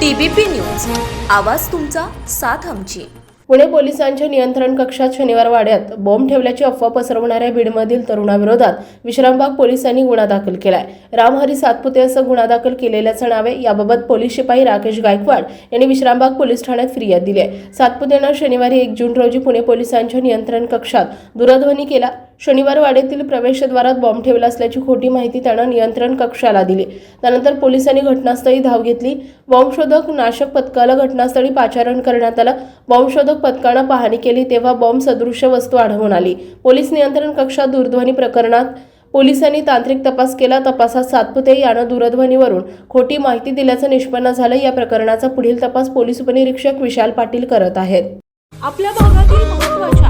TBP news. आवाज तुमचा साथ आमची. पुणे पोलिसांच्या नियंत्रण कक्षात शनिवार वाड्यात बॉम्ब ठेवल्याची अफवा पसरवणाऱ्या बीडमधील तरुणाविरोधात विश्रामबाग पोलिसांनी गुन्हा दाखल केलाय. रामहरी सातपुते असं गुन्हा दाखल केलेल्याचं नाव. आहे याबाबत पोलीस शिपाई राकेश गायकवाड यांनी विश्रामबाग पोलीस ठाण्यात फिर्याद दिली आहे. सातपुतेनं शनिवारी एक जून रोजी पुणे पोलिसांच्या नियंत्रण कक्षात दूरध्वनी केला. शनिवार वाड्यातील प्रवेशद्वारात बॉम्ब ठेवला असल्याची खोटी माहिती त्यानं नियंत्रण कक्षाला दिली. त्यानंतर पोलिसांनी घटनास्थळी धाव घेतली. बॉम्बशोधक नाशक पथकाला घटनास्थळी पाचारण करण्यात आलं. बॉम्बशोधक पथकानं पाहणी केली तेव्हा बॉम्ब सदृश्य वस्तू आढळून आली. पोलीस नियंत्रण कक्षात दूरध्वनी प्रकरणात पोलिसांनी तांत्रिक तपास केला. तपासात सातपुते यानं दूरध्वनीवरून खोटी माहिती दिल्याचं निष्पन्न झालं. या प्रकरणाचा पुढील तपास पोलीस उपनिरीक्षक विशाल पाटील करत आहेत. आपल्या भागातील